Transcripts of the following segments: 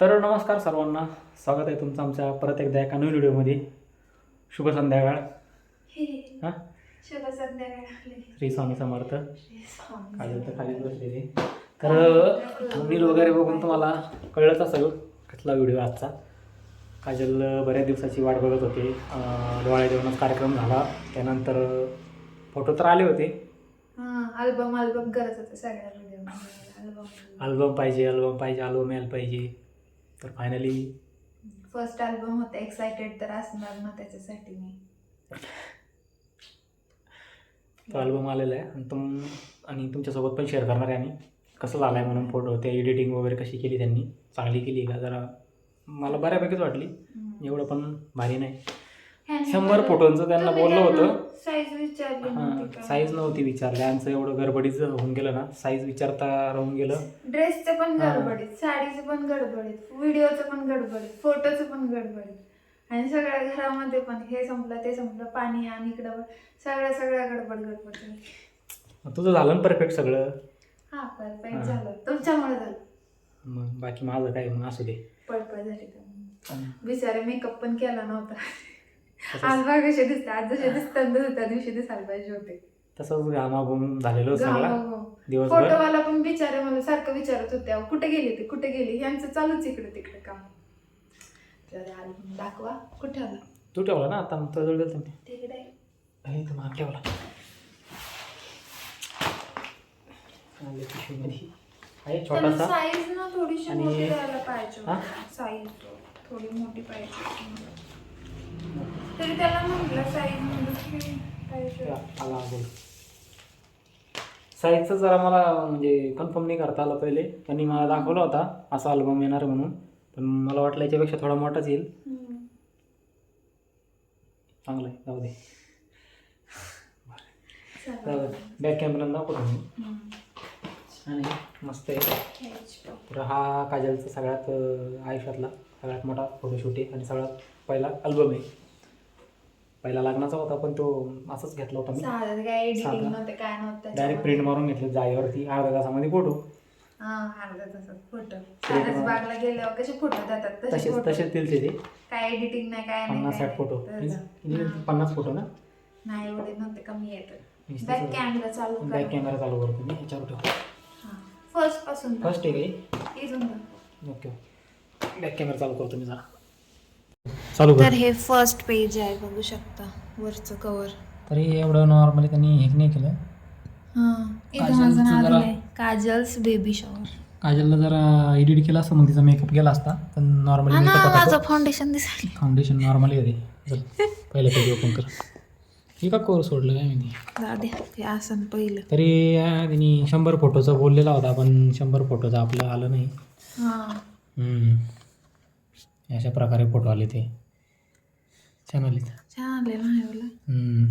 तर नमस्कार सर्वांना. स्वागत आहे तुमचं आमच्या परत एकदा एका नवीन व्हिडिओमध्ये. शुभ संध्याकाळ. हां शुभ संध्याकाळ. श्री स्वामी समर्थ. खाली तर खाली बसलेले तर थंबनेल वगैरे बघून तुम्हाला कळलंच असेल कसला व्हिडिओ आजचा. काजल बऱ्याच दिवसाची वाट बघत होते. डोळ्या जेवणाचा कार्यक्रम झाला. त्यानंतर फोटो तर आले होते. अल्बम अल्बम करत होते सगळ्या अल्बम पाहिजे अल्बम पाहिजे अल्बम यायला पाहिजे. तर फायनली फर्स्ट अल्बम होता एक्सायटेड तर असणार ना त्याच्यासाठी मी. तो अल्बम आलेला आहे. आणि तुम आणि तुमच्यासोबत पण शेअर करणार आहे आम्ही. कसं झालं आहे म्हणून फोटो ते एडिटिंग वगैरे कशी केली त्यांनी? चांगली केली का? जरा मला बऱ्यापैकीच वाटली. एवढं पण भारी नाही. शंभर फोटोंचं त्यांना बोललं होतं. साईज विचारली नव्हती का? साईज नव्हती विचारली. आमचं एवढं गडबडीचं होऊन गेलं ना. साईज विचारता राहून गेलं. ड्रेसचं पण हा. गडबडीत साडीचं पण गडबडीत व्हिडिओचं पण गडबडीत फोटोचं पण गडबडीत. आणि सगळ्या घरामध्ये पण हे संपलं ते संपलं पाणी आणि इकडं सगळ्या सगळ्या गडबड गडबड झाली. तुझं झालं ना परफेक्ट सगळं? हा परफेक्ट हा. झालं. तुमच्यामुळे झालं. मग बाकी माझं काय? मग असू दे. पळपळ झाली त्यामुळे. बिचारे मेकअप पण केला नव्हता. आज बघ कसे दिसते आज जसे दिसतात तसे त्या दिवशी दिसायला पाहिजे होते. तसंच घामाघूम झालेलो सगळा. हो, दिवसभर. फोटोवाला पण बिचारे मला सारखं विचारत होते अहो, कुठे गेली ते? कुठे गेली? यांचं चालूच इकडे तिकडे काम. album दाखवा कुठे आला? तू ठेवला ना आता तुझ्या जवळ तुम्ही तिकडे. अरे तर माग ठेवला. आले पिशवीमध्ये. आहे त्याला छोटासा. साईज ना थोडीशी आणि- मोठी द्यायला पाहिजे हा? साईज थोडी मोठी पाहिजे. तरी त्याला म्हटलं साईज पाहिजे आला साईजचं जरा मला म्हणजे कन्फर्म नाही करता आलं पहिले त्यांनी मला दाखवला होता असा अल्बम येणार म्हणून पण मला वाटलं याच्यापेक्षा थोडा मोठाच येईल हम्म. चांगलं आहे जाऊ दे चला. बॅक कॅमेरा दाखवतो मी हम्म. आणि मस्त आहे. तर हा काजलचा सगळ्यात अं, आयुष्यातला सगळ्यात मोठा फोटोशूट आहे आणि सगळ्यात पहिला अल्बम आहे पहिला लग्नाचा होता पण तो असंच घेतला होता मी. साधं काय एडिटिंग साधं. नव्हतं काय नव्हतं डायरेक्ट प्रिंट मारून घेतलं जागेवरती अर्ध्या तासामध्ये फोटो हा अर्धा तासात फोटो साधंच बागला गेल्यावर कसे फोटो तसे तसेच फोटो तसेच दिलते ते. काय एडिटिंग नाही काय नाही पन्नास काय साठ फोटो. तसं. हा. पन्नास फोटो ना? नाही एवढे नव्हते कमी येत बॅक. कॅमेरा चालू बॅक कॅमेरा चालू करतो मी ह्याच्यावर ठेव फर्स्टपासून फर्स्ट आहे. काही इथून. ओके बॅक कॅमेरा चालू करतो मी जरा. चालू तर कर हे फर्स्ट पेज आहे बघू शकता वरचं कवर तरी एवढं नॉर्मली त्यांनी हे नाही केलं. हा इथं काजलचं माझं नाव जरा- दिलंय. काजल्स बेबी शॉवर काजलला जरा एडिट केला असतं मग तिचा मेकअप केला असता. पण नॉर्मली हा ना माझं फाउंडेशन दिसायला फाउंडेशन नॉर्मली होते चल, पहिलं पेज ओपन कर. हे का कोर सोडलं काय माहिती? जाऊ दे ते असं पहिलं. तरी अं, त्यांनी शंभर फोटोचा बोललेला होता पण शंभर फोटोचं आपलं आलं नाही. हा. हम्म. अशा प्रकारे फोटो आले ते. हे वालं. हम्म.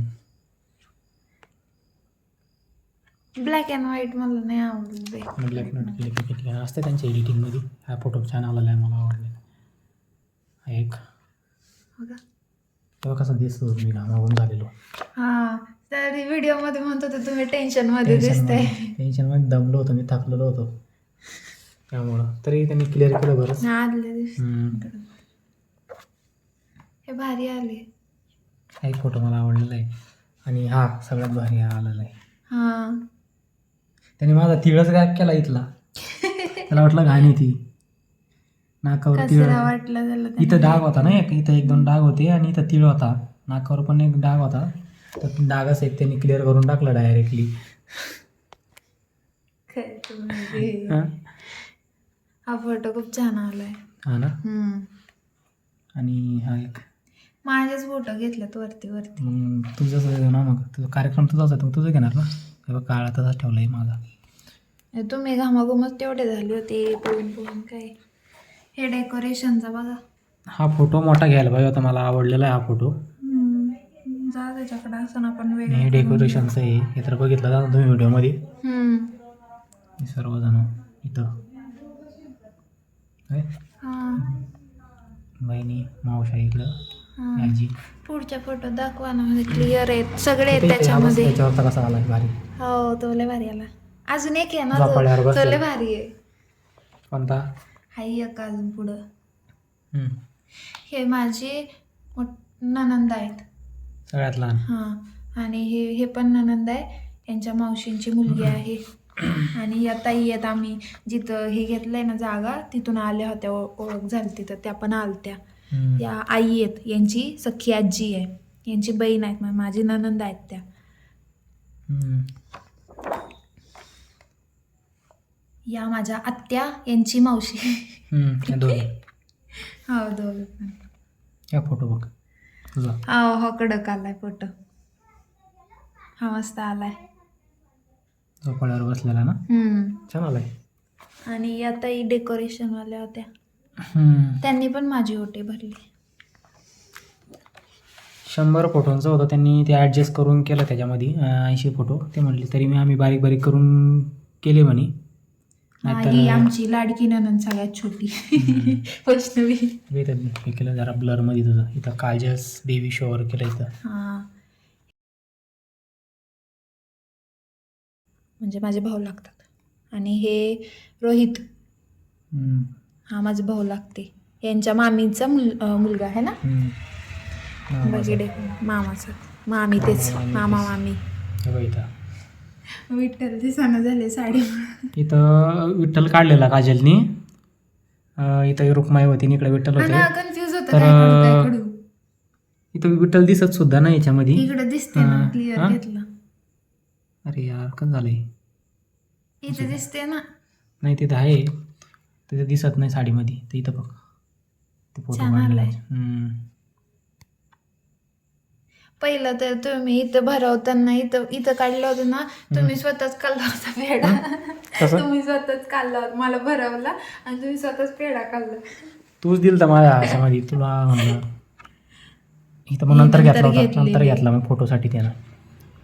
ब्लॅक अँड व्हाईट मला नाही आवडत ते ब्लॅक नोट केले की किती असते त्यांच्या एडिटिंगमध्ये हा फोटो छान आलेला आहे मला आवडलेला एक. तेव्हा कसा दिसतो मी घामाघूम झालेलो. हा तर व्हिडिओमध्ये म्हणत होते तुम्ही टेन्शनमध्ये दिसताय. टेन्शनमध्ये दमलो होतो मी थकलेलो होतो. त्यामुळं. तरी त्यांनी क्लिअर केलं बरंच हा, आदल्या दिवशी. हे भारी आले. हा एक फोटो मला आवडलेला आहे. आणि हा सगळ्यात भारी हा आलेला आहे. हा. त्याने माझा तिळच गायब केला इथला. त्याला वाटलं घाण ती. नाकावर तिळ. वाटला त्याला त्याने. इथं डाग होता ना एक? इथं एक दोन डाग होते आणि इथं तिळ होता. नाकावर पण एक डाग होता. तर डागच एक त्यांनी क्लिअर करून टाकलं डायरेक्टली तुम्ही. हा? फोटो खूप छान आलाय. हा ना? हम्म. आणि हा एक माझेच फोटो घेतलेत वरती वरती. मग आहे ना मग. तुझा कार्यक्रम तुझाच आहे मग तुझं घेणार ना? हे बघ काळा तसाच ठेवला आहे माझा. हे तुम्ही घामाघूमच तेवढे झाले होते पळून पळून काय. हे डेकोरेशनचा बघा. हा फोटो मोठा घ्यायला पाहिजे होता मला आवडलेला आहे हा फोटो. हम्म. जा त्याच्याकडे असं आपण हे वेगळं डेकोरेशनचं आहे हे तर बघितलं ना तुम्ही व्हिडिओमध्ये. हम्म. हे सर्वजण इथं. काय हा. बहिणी मावशा इकडं. पुढच्या फोटो दाखवा ना म्हणजे क्लिअर आहेत. सगळे आहेत त्याच्यामध्ये. त्याच्यावरचा कसा आला भारी. हो तो लय भारी आला. अजून एक आहे ना झोपाळ्यावर तो- तो लय. भारी आहे. कोणता? हाय एक अजून पुढं. हम्म. हे माझे मोठ- नणंद आहेत. सगळ्यात लहान. हां. आणि हे हे पण नणंद आहे. यांच्या मावशींची मुलगी आहे. आणि या ताई आहेत आम्ही. जिथं हे घेतलंय ना जागा तिथून आल्या होत्या ओ- ओळख झाली तिथं. त्या पण आलत्या. हम्म. या आई आहेत यांची सख्खी आजी आहे यांची बहीण आहेत म्हणजे माझी नणंद आहेत त्या. या माझ्या आत्या यांची मावशी. हो दोघं पण. या फोटो बघ. तुझा हा हो कडक आलाय फोटो. हा मस्त आलाय. झोपाळ्यावर बसलेला ना? हम्म. छान आलाय. आणि या ताई डेकोरेशन वाल्या होत्या. त्यांनी पण माझी ओटी भरली. शंभर फोटोंचं होतं. त्यांनी ते ॲडजस्ट करून केलं त्याच्यामध्ये ऐंशी फोटो. ते म्हटले तरी मी आम्ही बारीक बारीक करून केले म्हणे. नाहीतर ही आमची लाडकी ननंद सगळ्यात छोटी. वैष्णवी. मी हे केलं जरा ब्लरमध्ये तुझं. इथं काजस बेबी शोवर केलं इथं. हा. म्हणजे माझे भाऊ लागतात. आणि हे रोहित. हम्म. हा माझे भाऊ लागते. यांच्या मामीचा मुल मुलगा आहे ना. बघिडे मामाचा. मामी तेच. मामा मामी विठ्ठल दिसाना झाले साडी. इथं विठ्ठल काढलेला काजलनी. इथं रुक्माई होती आणि इकडे विठ्ठल होते. कन्फ्युज होतं तर. इथं विठ्ठल दिसत सुद्धा ना याच्यामध्ये. इकडे दिसते ना क्लिअर? घेतलं. अरे यार कसं झालंय? इथे दिसते ना. नाही तिथं आहे. तिथं दिसत नाही साडीमध्ये. तर इथं बघ. ते फोटो छान काढलेला. आलाय. आहे. हम्म. पहिलं तर तुम्ही इथं भरवताना इथं इथं काढलं होतं ना तुम्ही स्वतःच काढला होता पेढा. कसं? तुम्ही स्वतःच काढला होता. मला भरवला आणि तुम्ही स्वतःच पेढा काढला. तूच दिल तर माझ्या ह्याच्यामध्ये तुला म्हणलं. इथं मग नंतर नंतर घेतला होता. घेतलेली. नंतर घेतला मग फोटोसाठी त्यानं.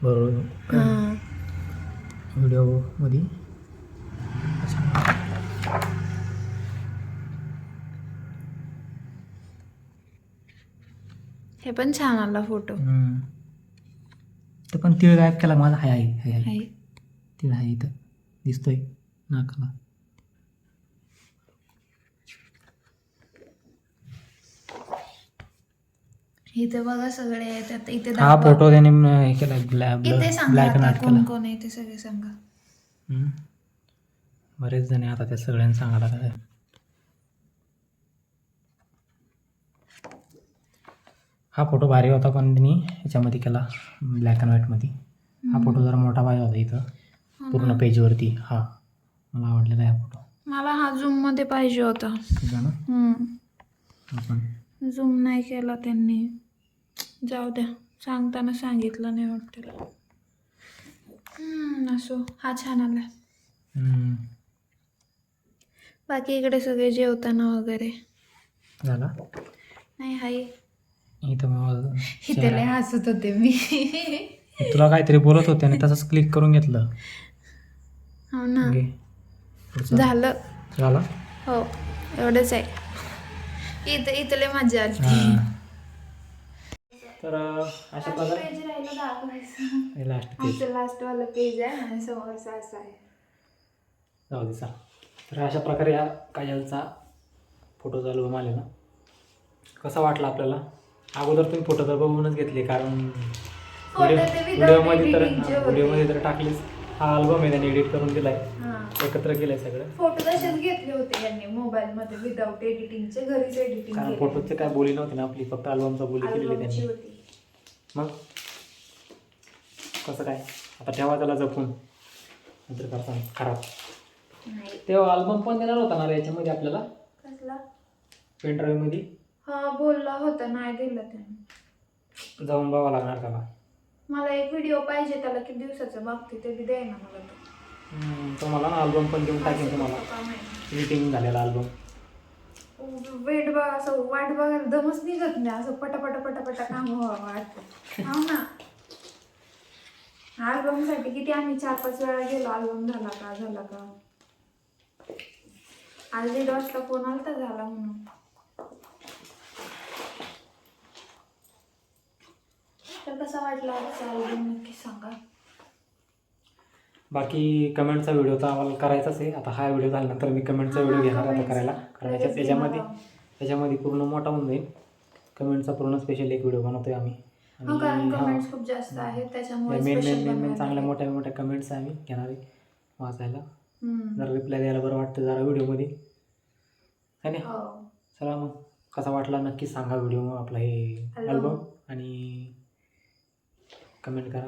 बरोबर. हा. व्हिडिओमध्ये हे पण छान आला फोटो हम्म. तर पण तिळ गायब केला माझा हाय आहे हाय आहे आहे. तिळ आहे इथं दिसतोय नाकाला इथे बघा सगळे आहेत आता इथे हा दाखवा. फोटो त्याने हे केला ब्लॅक इथे सांगा ब्लॅक आता नाईट कोण केला कोण आहे ते सगळे सांगा हम्म. बरेच जण आहे आता त्या सगळ्यांना सांगायला लागलं हा फोटो भारी होता पण त्यांनी ह्याच्यामध्ये केला ब्लॅक अँड व्हाईटमध्ये हा फोटो जरा मोठा पाहिजे होता इथं. पूर्ण पेजवरती हा. मला आवडलेला आहे हा फोटो. मला हा झूममध्ये पाहिजे होता. तुझा ना? पण झूम नाही केला त्यांनी. जाऊ द्या. सांगताना सांगितलं नाही वाटतं हम्म, असो. हा छान आला. हम्म. बाकी इकडे सगळे जेवताना वगैरे. झाला? नाही हाय. इथं मग इथे लय हसत होते मी. तुला काहीतरी बोलत होते आणि तसंच क्लिक करून घेतलं. हो ना. घे. पुढचं. झालं. झाला? हो एवढंच आहे. इथं इथं लय मजा आली. तर अं, अशा प्रकारे पेज राहिलं दाखवायचं. लास्ट पेज आमचं लास्ट वाला पेज आहे आणि समोरचा असा आहे. जाऊ दे चला. तर अशा प्रकारे या काजलचा फोटोचा अल्बम आलेला. कसा वाटला आपल्याला? अगोदर तुम्ही फोटो तर बघूनच घेतले कारण व्हिडिओमध्ये तर. व्हिडिओमध्ये तर टाकलेच हा अल्बम आहे त्याने एडिट करून दिलाय. एकत्र केलंय सगळं. फोटो तसेच घेतले होते यांनी मोबाईल मध्ये विदाऊट एडिटिंगचे घरीच एडिटिंग कारण फोटोचे काय बोली नव्हती ना आपली फक्त अल्बमचा बोली केलेली त्यांनी. मग? कसं काय? आता ठेवा त्याला जपून. नंतर करता खराब. तेव्हा अल्बम पण देणार होता ना याच्यामध्ये आपल्याला? कसला? पेन ड्राईव्हमध्ये हा बोलला होता नाही दिला त्याने. जाऊन बघावं लागणार त्याला. मला एक व्हिडिओ पाहिजे त्याला किती दिवसाचं बघते ते बी ना मला तो. हम्म, तुम्हाला ना अल्बम पण देऊन टाकेन तुम्हाला. का माहिती. एडिटिंग झालेला अल्बम वेट बघ असं वाट बघायला दमच निघत नाही असं पटापटा पटापटा काम व्हावं वाटतं. हो ना? अल्बमसाठी किती आम्ही चार पाच वेळा गेलो अल्बम झाला का झाला का? आज दीड वाजता फोन आलता झाला म्हणून. तर कसा वाटला आजचा अल्बम नक्की सांगा. बाकी कमेंटचा व्हिडिओ तर आम्हाला करायचाच आहे. आता हा व्हिडिओ झाल्यानंतर मी कमेंटचा व्हिडिओ घेणार आता करायला. कारण याच्यात त्याच्यामध्ये त्याच्यामध्ये पूर्ण मोठा होऊन जाईल. कमेंटचा पूर्ण स्पेशल एक व्हिडिओ बनवतोय आम्ही. हो कारण आणि कमेंट्स खूप जास्त आहेत. त्याच्यामुळे मेन मेन मेन मेन चांगल्या. मोठ्या मोठ्या कमेंट्स आम्ही घेणार आहे. वाचायला. जरा रिप्लाय द्यायला बरं वाटतं जरा व्हिडिओमध्ये है ना? हो. चला मग. कसा वाटला नक्की सांगा व्हिडिओ आपला हे. अल्बम आणि कमेंट करा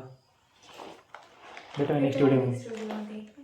भेटूया नेक्स्ट व्हिडिओमध्ये.